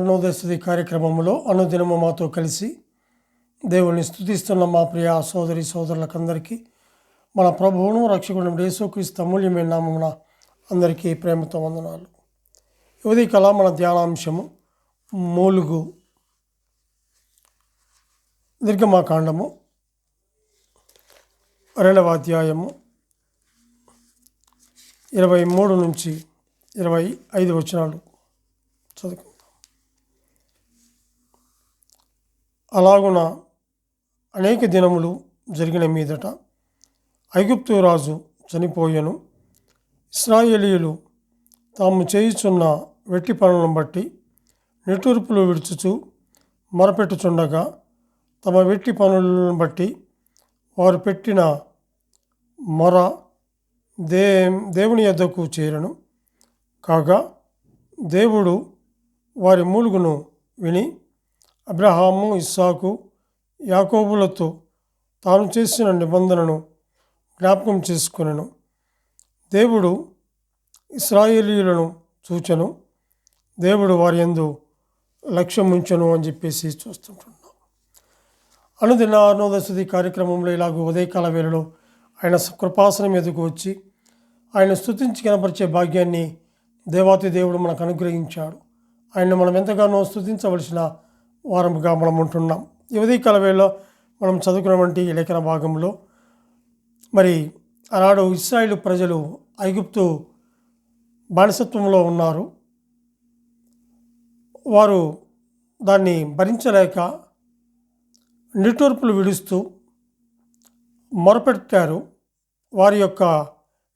అరుణోదయస్థుతి కార్యక్రమంలో అనుదినము మాతో కలిసి దేవుని స్థుతిస్తున్న మా ప్రియ సోదరి సోదరులకందరికీ మన ప్రభువును రక్షకుడు యేసుక్రీస్తు అమూల్యమైన నామమున అందరికీ ప్రేమతో వందనాలు. యువతి కళ మన ధ్యానాంశము మూలుగు దీర్ఘమాకాండము రెండవ అధ్యాయము ఇరవై మూడు నుంచి ఇరవై ఐదు వచనాలు చదువు అలాగున అనేక దినములు జరిగిన మీదట ఐగుప్తు రాజు చనిపోయెను. ఇస్రాయేలీలు తాము చేయుచున్న వెట్టి పనులను బట్టి నిట్టూర్పులు విడుచుచు మొరపెట్టుచుండగా తమ వెట్టి పనులను బట్టి వారు పెట్టిన మొర దే దేవుని యొద్దకు చేరను. కాగా దేవుడు వారి మూలుగును విని అబ్రహాము ఇస్సాకు యాకోబులతో తాను చేసిన నిబంధనను జ్ఞాపకం చేసుకునను. దేవుడు ఇస్రాయేలీలను చూచను. దేవుడు వారి ఎందు లక్ష్యం ఉంచను అని చెప్పేసి చూస్తుంటున్నాం. అనుదిన అరుణోదశుది కార్యక్రమంలో ఇలాగ ఉదయకాల వేళలో ఆయన కృపాసనం ఎదుగు వచ్చి ఆయన స్థుతించి కనపరిచే భాగ్యాన్ని దేవాతి దేవుడు మనకు అనుగ్రహించాడు. ఆయన మనం ఎంతగానో స్థుతించవలసిన వారముగా మనం ఉంటున్నాం. ఈ ఉదయకాల వేళలో మనం చదువుకున్నటువంటి లేఖన భాగంలో మరి ఆనాడు ఇస్రాయిల్ ప్రజలు ఐగుప్తు బానిసత్వంలో ఉన్నారు. వారు దాన్ని భరించలేక నిట్టూర్పులు విడుస్తూ మొరపెట్టారు. వారి యొక్క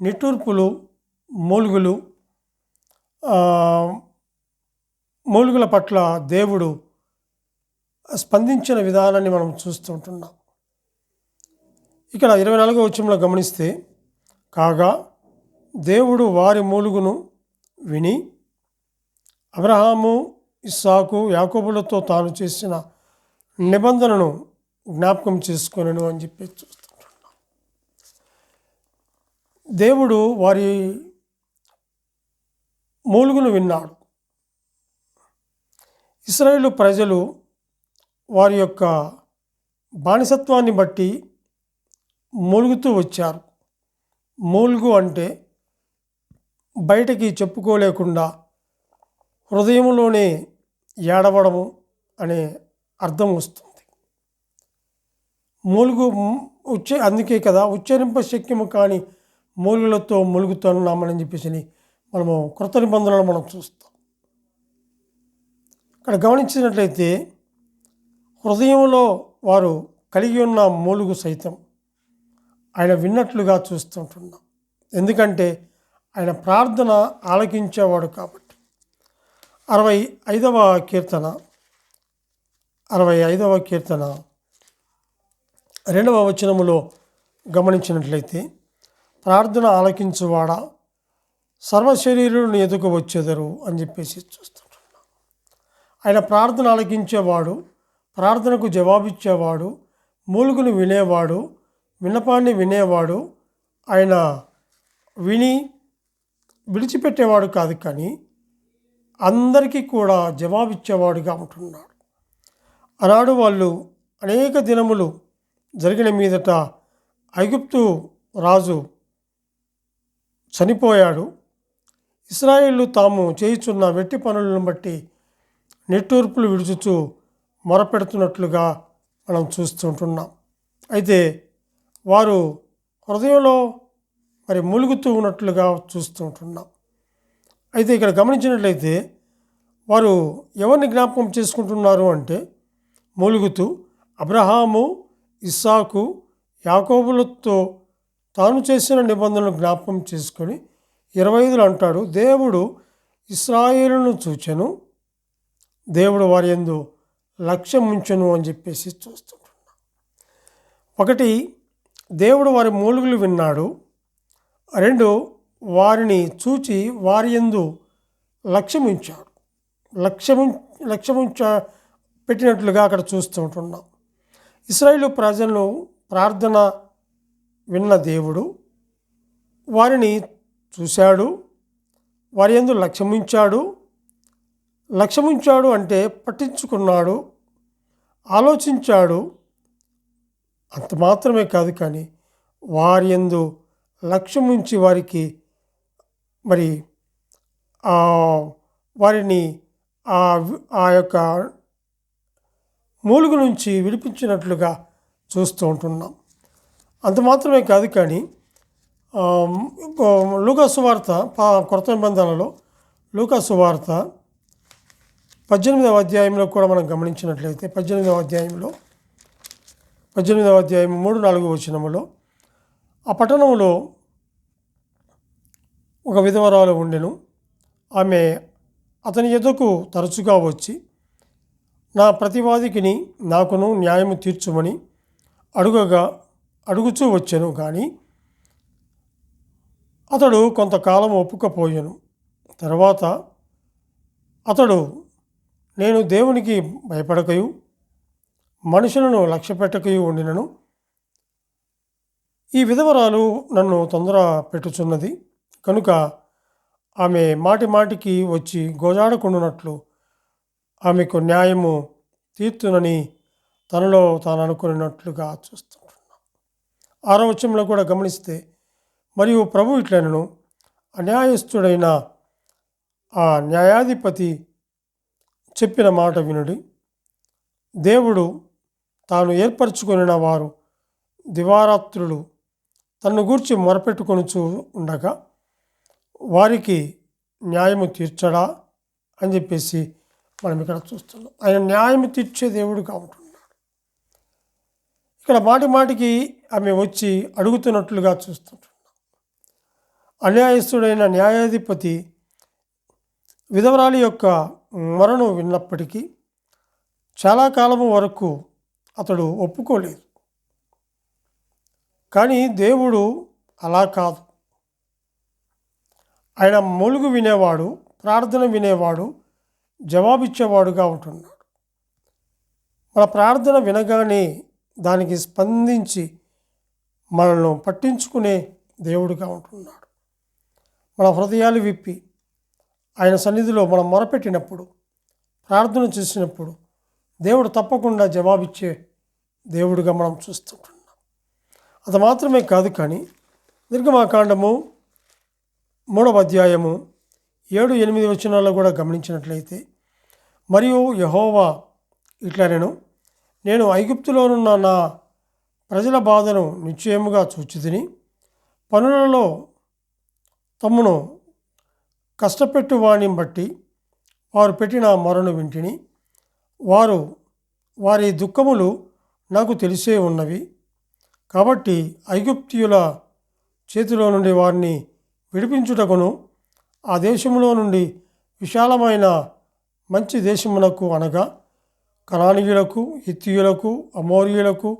నిట్టూర్పులు మూలుగులు మూలుగుల పట్ల దేవుడు స్పందించిన విధానాన్ని మనం చూస్తుంటున్నాం ఇక్కడ ఇరవై నాలుగో వచ్చంలో గమనిస్తే కాగా దేవుడు వారి మూలుగును విని అబ్రహాము ఇస్సాకు యాకోబులతో తాను చేసిన నిబంధనను జ్ఞాపకం చేసుకొనను అని చెప్పి చూస్తుంటున్నాం దేవుడు వారి మూలుగును విన్నాడు. ఇస్రాయేలు ప్రజలు వారి యొక్క బానిసత్వాన్ని బట్టి మూలుగుతూ వచ్చారు. మూలుగు అంటే బయటకి చెప్పుకోలేకుండా హృదయంలోనే ఏడవడము అనే అర్థం వస్తుంది. మూలుగు ఉచ్చే అందుకే కదా ఉచ్చరింప శక్యము కాని మూలుగులతో మూలుగుతున్నామని చెప్పేసి మనము కృత నిబంధనలు మనం చూస్తాం. ఇక్కడ గమనించినట్లయితే హృదయంలో వారు కలిగి ఉన్న మూలుగు సైతం ఆయన విన్నట్లుగా చూస్తుంటున్నాం. ఎందుకంటే ఆయన ప్రార్థన ఆలకించేవాడు కాబట్టి. అరవై ఐదవ కీర్తన అరవై ఐదవ కీర్తన రెండవ వచనములో గమనించినట్లయితే ప్రార్థన ఆలకించువాడా సర్వశరీరుని ఎదుకు వచ్చేదరు అని చెప్పేసి చూస్తుంటున్నాం. ఆయన ప్రార్థన ఆలకించేవాడు ప్రార్థనకు జవాబిచ్చేవాడు మూలుగును వినేవాడు విన్నపాన్ని వినేవాడు ఆయన విని విడిచిపెట్టేవాడు కాదు కానీ అందరికీ కూడా జవాబిచ్చేవాడుగా ఉంటున్నాడు. ఆనాడు వాళ్ళు అనేక దినములు జరిగిన మీదట ఐగుప్తు రాజు చనిపోయాడు. ఇస్రాయేళ్ళు తాము చేయుచున్న వెట్టి పనులను బట్టి నెట్టూర్పులు విడుచుచూ మొరపెడుతున్నట్లుగా మనం చూస్తుంటున్నాం అయితే వారు హృదయంలో మరి మూలుగుతూ ఉన్నట్లుగా చూస్తుంటున్నాం అయితే ఇక్కడ గమనించినట్లయితే వారు ఎవరిని జ్ఞాపకం చేసుకుంటున్నారు అంటే మూలుగుతూ అబ్రహాము ఇస్సాకు యాకోబులతో తాను చేసిన నిబంధనలు జ్ఞాపకం చేసుకొని ఇరవై ఐదులు అంటాడు దేవుడు ఇస్రాయేలును చూచెను. దేవుడు వారి ఎందు లక్ష్యం ఉంచను అని చెప్పేసి చూస్తుంటున్నా. ఒకటి దేవుడు వారి మూలుగులు విన్నాడు. రెండు వారిని చూచి వారి ఎందు లక్ష్యం ఉంచాడు. లక్ష్యం లక్ష్యముంచ పెట్టినట్లుగా అక్కడ చూస్తూ ఉంటున్నాం ఇస్రాయేలు ప్రజలను ప్రార్థన విన్న దేవుడు వారిని చూశాడు. వారి ఎందు లక్ష్యముంచాడు. లక్ష్యముంచాడు అంటే పట్టించుకున్నాడు ఆలోచించాడు. అంత మాత్రమే కాదు కానీ వారి ఎందు లక్ష్యముంచి వారికి మరి ఆ వారిని ఆ ఆ యొక్క మూలుగు నుంచి విడిపించినట్లుగా చూస్తూ ఉంటున్నాం. అంత మాత్రమే కాదు కానీ లూకా సువార్త వార్త పా- కొత్త నిబంధనలలో లూకాసు వార్త పద్దెనిమిదవ అధ్యాయంలో కూడా మనం గమనించినట్లయితే పద్దెనిమిదవ అధ్యాయంలో పద్దెనిమిదవ అధ్యాయం మూడు నాలుగు వచనములో ఆ పట్టణంలో ఒక విధవరాలు ఉండెను. ఆమె అతని ఎదుకు తరచుగా వచ్చి నా ప్రతివాదికిని నాకును న్యాయము తీర్చుమని అడుగగా అడుగుచూ వచ్చాను. కానీ అతడు కొంతకాలం ఒప్పుకపోయాను. తర్వాత అతడు నేను దేవునికి భయపడకయు మనుషులను లక్ష్యపెట్టకయు ఉండినను. ఈ విధవరాలు నన్ను తొందర పెట్టుచున్నది. కనుక ఆమె మాటి మాటికి వచ్చి గోజాడకుండునట్లు ఆమెకు న్యాయము తీర్చునని తనలో తాను అనుకున్నట్లుగా చూస్తుంటున్నాం. ఆరో వచ్చంలో కూడా గమనిస్తే మరియు ప్రభు ఇట్లనను అన్యాయస్తుడైన ఆ న్యాయాధిపతి చెప్పిన మాట వినుడి. దేవుడు తాను ఏర్పరచుకొనిన వారు దివారాత్రులు తన్ను గూర్చి మొరపెట్టుకొనుచు ఉండగా వారికి న్యాయము తీర్చడా అని చెప్పేసి మనం ఇక్కడ చూస్తున్నాం. ఆయన న్యాయం తీర్చే దేవుడుగా ఉంటున్నాడు. ఇక్కడ మాటి మాటికి ఆమె వచ్చి అడుగుతున్నట్లుగా చూస్తుంటున్నాం. అన్యాయస్తుడైన న్యాయాధిపతి విధవరాలి యొక్క మరణం విన్నప్పటికీ చాలా కాలము వరకు అతడు ఒప్పుకోలేదు. కానీ దేవుడు అలా కాదు. ఆయన మూలుగు వినేవాడు ప్రార్థన వినేవాడు జవాబిచ్చేవాడుగా ఉంటున్నాడు. మన ప్రార్థన వినగానే దానికి స్పందించి మనల్ని పట్టించుకునే దేవుడుగా ఉంటున్నాడు. మన హృదయాలు విప్పి ఆయన సన్నిధిలో మనం మొరపెట్టినప్పుడు ప్రార్థన చేసినప్పుడు దేవుడు తప్పకుండా జవాబిచ్చే దేవుడిగా మనం చూస్తుంటున్నాం. అది మాత్రమే కాదు కానీ నిర్గమాకాండము మూడవ అధ్యాయము ఏడు ఎనిమిది వచనాల్లో కూడా గమనించినట్లయితే మరియు యహోవా ఇట్లా నేను నేను ఐగుప్తులోనున్న నా ప్రజల బాధను నిశ్చయముగా చూచితిని పనులలో తమ్మును కష్టపెట్టు వాణిని బట్టి వారు పెట్టిన మొరను వింటిని. వారు వారి దుఃఖములు నాకు తెలిసే ఉన్నవి. కాబట్టి ఐగుప్తియుల చేతిలో నుండి వారిని విడిపించుటకును ఆ దేశంలో నుండి విశాలమైన మంచి దేశమునకు అనగా కణానీయులకు హిత్తియులకు అమోరియులకు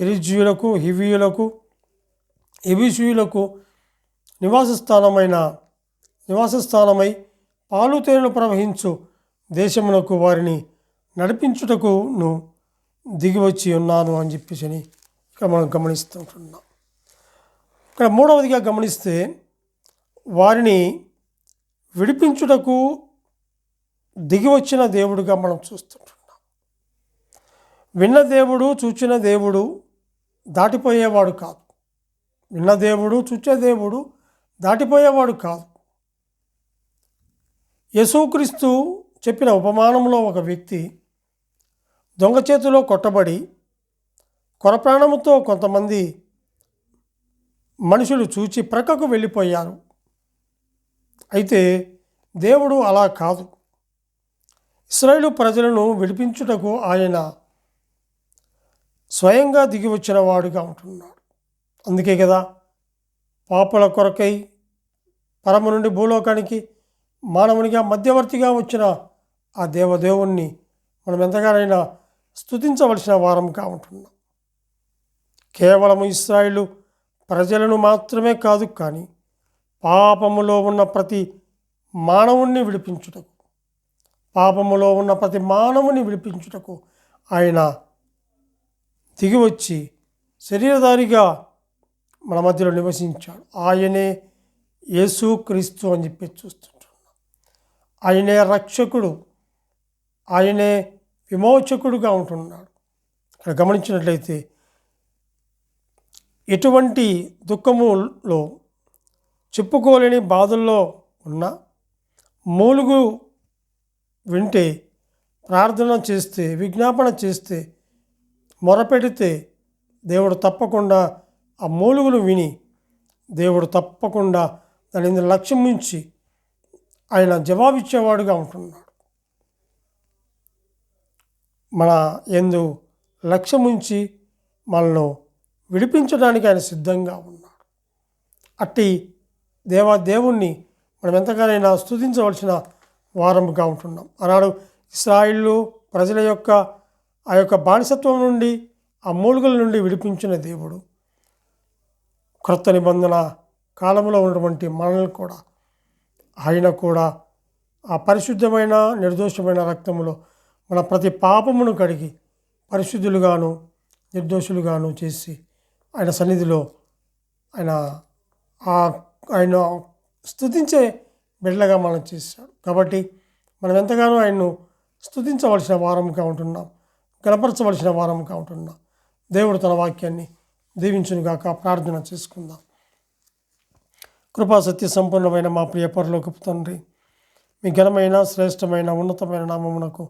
పెరిజ్యులకు హివియులకు ఎబిసియులకు నివాస స్థానమైన నివాస స్థానమై పాలు తేనెలు ప్రవహించు దేశమునకు వారిని నడిపించుటకును దిగివచ్చి ఉన్నాను అని చెప్పేసి ఇక్కడ మనం గమనిస్తుంటున్నాం. ఇక్కడ మూడవదిగా గమనిస్తే వారిని విడిపించుటకు దిగివచ్చిన దేవుడుగా మనం చూస్తుంటున్నాం. విన్న దేవుడు చూచిన దేవుడు దాటిపోయేవాడు కాదు. విన్న దేవుడు చూచే దేవుడు దాటిపోయేవాడు కాదు. యేసుక్రీస్తు చెప్పిన ఉపమానంలో ఒక వ్యక్తి దొంగ చేతిలో కొట్టబడి కొరప్రాణముతో కొంతమంది మనుషులు చూచి ప్రక్కకు వెళ్ళిపోయారు. అయితే దేవుడు అలా కాదు. ఇస్రాయేలు ప్రజలను విడిపించుటకు ఆయన స్వయంగా దిగి వచ్చిన వాడుగా ఉంటున్నాడు. అందుకే కదా పాపల కొరకై పరమ నుండి భూలోకానికి మానవునిగా మధ్యవర్తిగా వచ్చిన ఆ దేవదేవుణ్ణి మనం ఎంతగానైనా స్తుతించవలసిన వారంగా ఉంటున్నాం. కేవలం ఇస్రాయిలు ప్రజలను మాత్రమే కాదు కానీ పాపములో ఉన్న ప్రతి మానవుణ్ణి విడిపించుటకు పాపములో ఉన్న ప్రతి మానవుని విడిపించుటకు ఆయన దిగివచ్చి శరీరధారిగా మన మధ్యలో నివసించాడు. ఆయనే యేసు క్రీస్తు అని చెప్పి చూస్తున్నాడు ఆయనే రక్షకుడు ఆయనే విమోచకుడుగా ఉంటున్నాడు. ఇక్కడ గమనించినట్లయితే ఎటువంటి దుఃఖములో చెప్పుకోలేని బాధల్లో ఉన్న మూలుగు వింటే ప్రార్థన చేస్తే విజ్ఞాపన చేస్తే మొరపెడితే దేవుడు తప్పకుండా ఆ మూలుగులు విని దేవుడు తప్పకుండా దాని లక్ష్యం ఉంచి ఆయన జవాబిచ్చేవాడుగా ఉంటున్నాడు. మన ఎందు లక్ష్యం ఉంచి మనను విడిపించడానికి ఆయన సిద్ధంగా ఉన్నాడు. అట్టి దేవా దేవుణ్ణి మనం ఎంతగానైనా స్తుతించవలసిన వారముగా ఉంటున్నాం. ఆనాడు ఇస్రాయిళ్ళు ప్రజల యొక్క ఆ యొక్క బానిసత్వం నుండి ఆ మూలుగుల నుండి విడిపించిన దేవుడు. క్రొత్త నిబంధన కాలంలో ఉన్నటువంటి మనల్ని కూడా ఆయన కూడా ఆ పరిశుద్ధమైన నిర్దోషమైన రక్తములో మన ప్రతి పాపమును కడిగి పరిశుద్ధులుగాను నిర్దోషులుగాను చేసి ఆయన సన్నిధిలో ఆయన ఆ ఆయన స్థుతించే బిడ్డగా మనం చేశాడు. కాబట్టి మనం ఎంతగానో ఆయన్ను స్తుతించవలసిన వారంగా ఉంటున్నాం. గణపరచవలసిన వారంగా ఉంటున్నాం. దేవుడు తన వాక్యాన్ని దీవించునుగాక ప్రార్థన చేసుకుందాం. కృపా సత్య సంపూర్ణమైన మా ప్రియ పరలోకపు తండ్రి మీ ఘనమైన శ్రేష్టమైన ఉన్నతమైన నామమునకు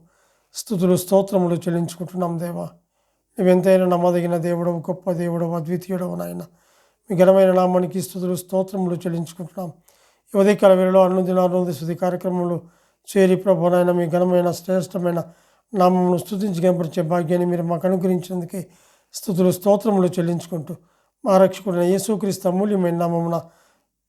స్థుతులు స్తోత్రములు చెల్లించుకుంటున్నాం దేవా. నువ్వెంతైనా నమ్మదగిన దేవుడవు గొప్ప దేవుడవు అద్వితీయుడవు నాయన. మీ ఘనమైన నామానికి స్థుతులు స్తోత్రములు చెల్లించుకుంటున్నాం. ఈ ఉదయకాల వేళలో అనుదిన అనుది శుద్ధి కార్యక్రమంలో చేరి ప్రభు నాయన మీ ఘనమైన శ్రేష్టమైన నామమును స్థుతించి కనపరిచే భాగ్యాన్ని మీరు మాకు అనుగ్రహించినందుకే స్థుతులు స్తోత్రములు చెల్లించుకుంటూ మా రక్షకుడైన యేసుక్రీస్తు అమూల్యమైన నామమున